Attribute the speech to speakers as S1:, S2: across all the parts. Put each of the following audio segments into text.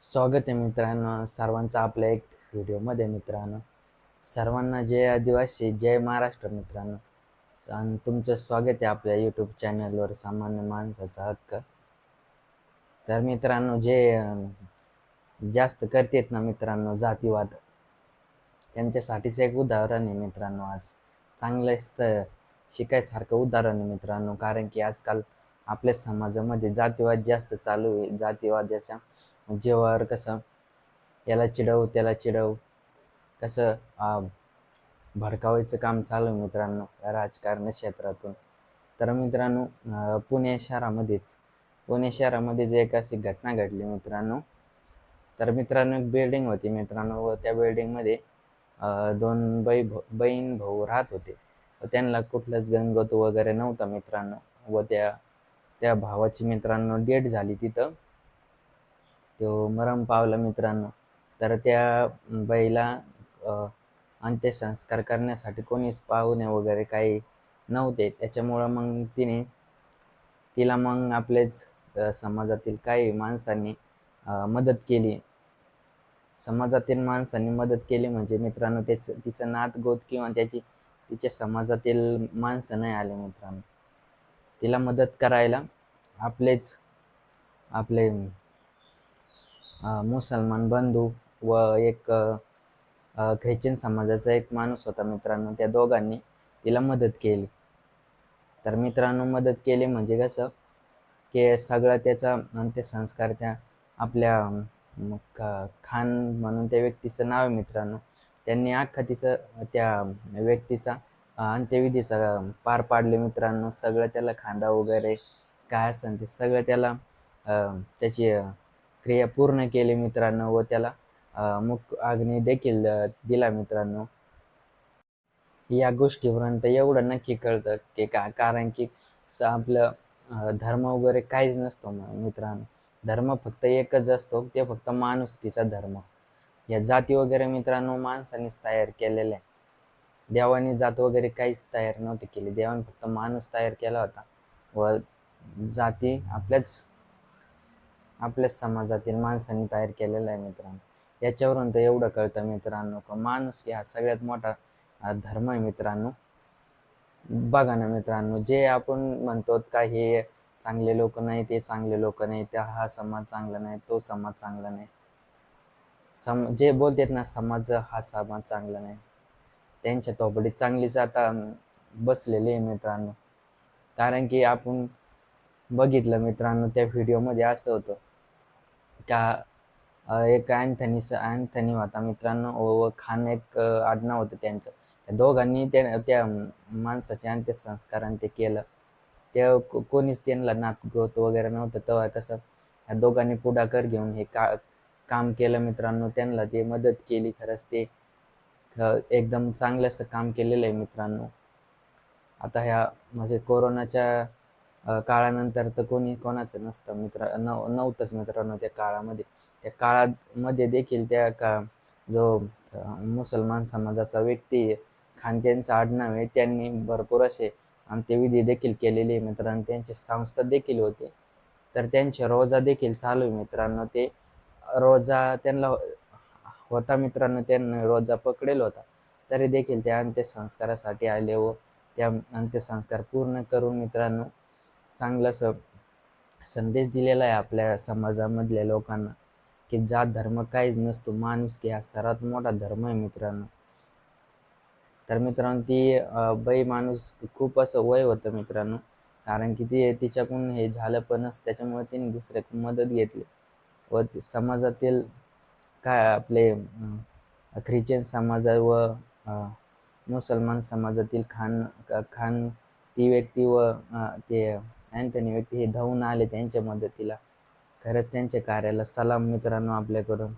S1: स्वागत आहे मित्रांनो सर्वांचं आपल्या एक व्हिडिओमध्ये मित्रांनो. सर्वांना जय आदिवासी जय महाराष्ट्र मित्रांनो. आणि तुमचं स्वागत आहे आपल्या यूट्यूब चॅनलवर सामान्य माणसाचा हक्क. तर मित्रांनो जे जास्त करतेत ना मित्रांनो जातीवाद त्यांच्यासाठीच एक उदाहरण आहे मित्रांनो आज. चांगलं तर शिकायसारखं उदाहरण आहे मित्रांनो कारण की आजकाल आपल्या समाजामध्ये जातीवाद जास्त चालू आहे. जातीवादाच्या जेव्हावर कसं याला चिडव त्याला चिडव. कसं भडकावायचं काम चालू आहे मित्रांनो या राजकारण क्षेत्रातून. तर मित्रांनो पुणे शहरामध्येच पुणे शहरामध्ये जे एक अशी घटना घडली मित्रांनो. तर मित्रांनो एक बिल्डिंग होती मित्रांनो व त्या बिल्डिंगमध्ये दोन बै बहीण भाऊ राहत होते. व त्यांना कुठलंच गणगत वगैरे नव्हता मित्रांनो. व त्या त्या भावाची मित्रांनो डेट झाली तिथं. तो मरण पावला मित्रांनो. तर त्या बाईला अंत्यसंस्कार करण्यासाठी कोणीच पाहुणे वगैरे काही नव्हते. त्याच्यामुळं मग तिने तिला मग आपलेच समाजातील काही माणसांनी मदत केली. समाजातील माणसांनी मदत केली म्हणजे मित्रांनो त्याच तिचं नातगोत किंवा त्याची तिच्या समाजातील माणसं नाही आले मित्रांनो. तिला मदत करायला आपलेच आपले मुसलमान बंधू व एक ख्रिश्चन समाजाचा एक माणूस होता मित्रांनो. त्या दोघांनी तिला मदत केली. तर मित्रांनो मदत केली म्हणजे कसं की सगळं त्याचा अंत्यसंस्कार त्या आपल्या ख- खान म्हणून त्या व्यक्तीचं नाव आहे मित्रांनो. त्यांनी अख्खा तिचं त्या व्यक्तीचा अंत्यविधीचा पार पाडले मित्रांनो. सगळं त्याला खांदा वगैरे काय असेल ते सगळं त्याला त्याची क्रिया पूर्ण केली मित्रांनो व त्याला मुख अग्नी देखील दिला मित्रांनो. या गोष्टीवरून एवढं नक्की कळतं की का कारण की आपलं धर्म वगैरे काहीच नसतो मित्रांनो. धर्म फक्त एकच असतो ते फक्त माणुसकीचा धर्म. या जाती वगैरे मित्रांनो माणसानेच तयार केलेल्या. आहे देवाने जात वगैरे काहीच तयार नव्हती केली. देवाने फक्त माणूस तयार केला होता. व जाती आपल्याच आपल्याच समाजातील माणसांनी तयार केलेला आहे मित्रांनो. याच्यावरून तर एवढं कळतं मित्रांनो का माणूस हा सगळ्यात मोठा धर्म आहे मित्रांनो. बघा ना मित्रांनो जे आपण म्हणतो का हे चांगले लोक नाही ते चांगले लोक नाही त्या हा समाज चांगला नाही तो समाज चांगला नाही. सम जे बोलतात ना समाज हा समाज चांगला नाही. त्यांच्या तोबडीत चांगलीच आता बसलेली आहे मित्रांनो. कारण की आपण बघितलं मित्रांनो त्या व्हिडिओमध्ये असं होतं. का अ, एक स अँथनी होता मित्रांनो व खान एक आडनाव होतं त्यांचं. त्या दोघांनी त्या त्या माणसाचे अंत्यसंस्कार ते केलं. ते कोणीच त्यांना नातगोत वगैरे नव्हतं. तेव्हा कसं ह्या दोघांनी पुढाकार घेऊन हे का काम केलं मित्रांनो. त्यांना ते मदत केली खरंच ते. एकदम चांगलं असं काम केलेलं आहे मित्रांनो. आता ह्या म्हणजे कोरोनाच्या काळानंतर तर कोणी कोणाचं नसतं मित्र नव नव्हतंच मित्रांनो त्या काळामध्ये. त्या काळामध्ये देखील त्या का जो मुसलमान समाजाचा व्यक्ती आहे, आडनाव आहे त्यांनी भरपूर असे अंत्यविधी देखील केलेले आहे मित्रांनो. त्यांचे संस्था देखील होते. तर त्यांचे रोजा देखील चालू आहे मित्रांनो. ते रोजा त्यांना होता मित्रांनो त्यांना रोजा पकडेल होता. तरी देखील त्या अंत्यसंस्कारासाठी आले व त्या अंत्यसंस्कार पूर्ण करून मित्रांनो चांगलं असं संदेश दिलेला आहे आपल्या समाजामधल्या लोकांना की जात धर्म काहीच नसतो माणूस की हा सर्वात मोठा धर्म आहे मित्रांनो. तर मित्रांनो ती बाई माणूस खूप असं वय होतं मित्रांनो कारण की ती तिच्याकडून हे झालं पणच त्याच्यामुळे तिने दुसऱ्याकडून मदत घेतली. व समाजातील काय आपले ख्रिश्चन समाज व मुसलमान समाजातील खान खान ती व्यक्ती व ते अँथनी व्यक्ती हे धावून आले त्यांच्या मदतीला. खरंच त्यांच्या कार्याला सलाम मित्रांनो आपल्याकडून.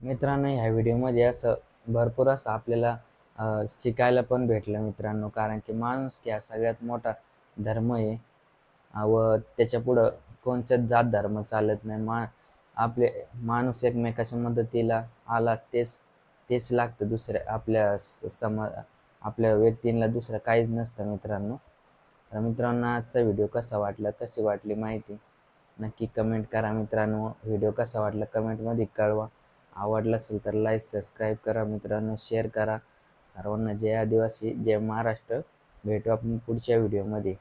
S1: मित्रांनो ह्या व्हिडिओमध्ये असं भरपूर असं आपल्याला शिकायला पण भेटलं मित्रांनो. कारण की माणूस की हा सगळ्यात मोठा धर्म आहे. व त्याच्या पुढं कोणत्याच जात धर्म चालत नाही. मा आपले माणूस एकमेकाच्या मदतीला आला तेच तेच लागतं दुसऱ्या आपल्या स- समा आपल्या व्यक्तींना दुसरं काहीच नसतं मित्रांनो. तर मित्रांनो आजचा व्हिडिओ कसा वाटला कशी वाटली माहिती नक्की कमेंट करा मित्रांनो. व्हिडिओ कसा वाटला कमेंटमध्ये कळवा. आवडला असेल तर लाईक सबस्क्राईब करा मित्रांनो शेअर करा. सर्वांना जय आदिवासी जय महाराष्ट्र. भेटू आपण पुढच्या व्हिडिओमध्ये